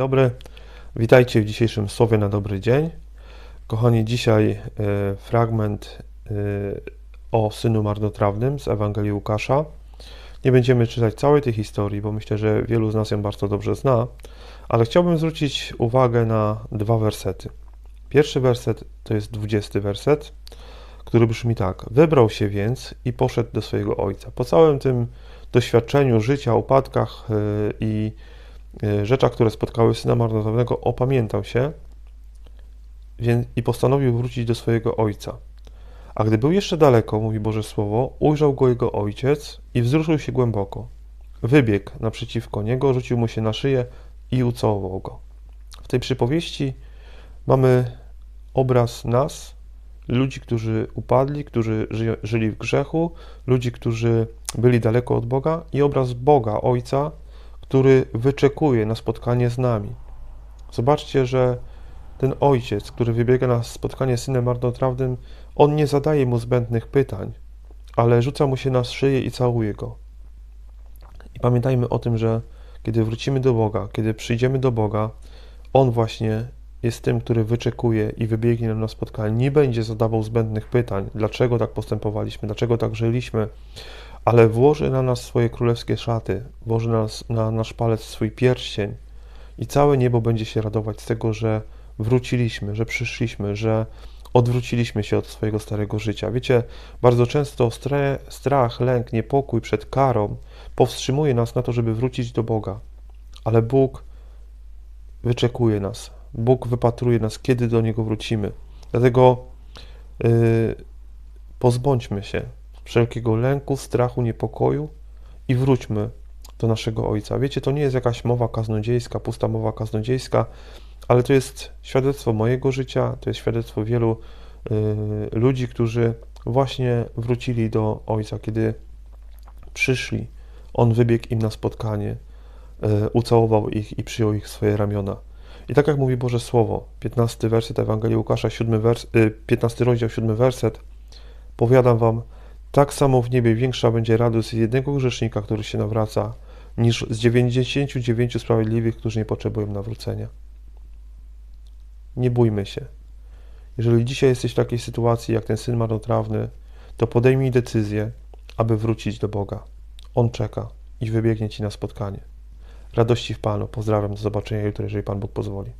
dobry. Witajcie w dzisiejszym Słowie na dobry dzień. Kochani, dzisiaj e, fragment e, o synu marnotrawnym z Ewangelii Łukasza. Nie będziemy czytać całej tej historii, bo myślę, że wielu z nas ją bardzo dobrze zna, ale chciałbym zwrócić uwagę na dwa wersety. Pierwszy werset to jest dwudziesty werset, który brzmi tak. Wybrał się więc i poszedł do swojego ojca. Po całym tym doświadczeniu życia, upadkach e, i e, rzeczach, które spotkały syna marnotrawnego, opamiętał się więc, i postanowił wrócić do swojego ojca. A gdy był jeszcze daleko, mówi Boże Słowo, ujrzał go jego ojciec i wzruszył się głęboko. Wybiegł naprzeciwko niego, rzucił mu się na szyję i ucałował go. W tej przypowieści mamy obraz nas, ludzi, którzy upadli, którzy ży- żyli w grzechu, ludzi, którzy byli daleko od Boga i obraz Boga, Ojca, który wyczekuje na spotkanie z nami. Zobaczcie, że ten ojciec, który wybiega na spotkanie z synem marnotrawnym, on nie zadaje mu zbędnych pytań, ale rzuca mu się na szyję i całuje go. I pamiętajmy o tym, że kiedy wrócimy do Boga, kiedy przyjdziemy do Boga, On właśnie jest tym, który wyczekuje i wybiegnie nam na spotkanie. Nie będzie zadawał zbędnych pytań, dlaczego tak postępowaliśmy, dlaczego tak żyliśmy, ale włoży na nas swoje królewskie szaty, włoży na, nas, na nasz palec swój pierścień i całe niebo będzie się radować z tego, że wróciliśmy, że przyszliśmy, że odwróciliśmy się od swojego starego życia. Wiecie, bardzo często strach, lęk, niepokój przed karą powstrzymuje nas na to, żeby wrócić do Boga. Ale Bóg wyczekuje nas. Bóg wypatruje nas, kiedy do Niego wrócimy. Dlatego yy, pozbądźmy się wszelkiego lęku, strachu, niepokoju i wróćmy do naszego Ojca. Wiecie, to nie jest jakaś mowa kaznodziejska, pusta mowa kaznodziejska, ale to jest świadectwo mojego życia, to jest świadectwo wielu y, ludzi, którzy właśnie wrócili do Ojca, kiedy przyszli. On wybiegł im na spotkanie, y, ucałował ich i przyjął ich w swoje ramiona. I tak jak mówi Boże Słowo, 15 werset Ewangelii Łukasza, 7 wers, y, 15 rozdział, 7 werset, powiadam wam, tak samo w niebie większa będzie radość z jednego grzesznika, który się nawraca, niż z 99 sprawiedliwych, którzy nie potrzebują nawrócenia. Nie bójmy się. Jeżeli dzisiaj jesteś w takiej sytuacji, jak ten syn marnotrawny, to podejmij decyzję, aby wrócić do Boga. On czeka i wybiegnie ci na spotkanie. Radości w Panu. Pozdrawiam. Do zobaczenia jutro, jeżeli Pan Bóg pozwoli.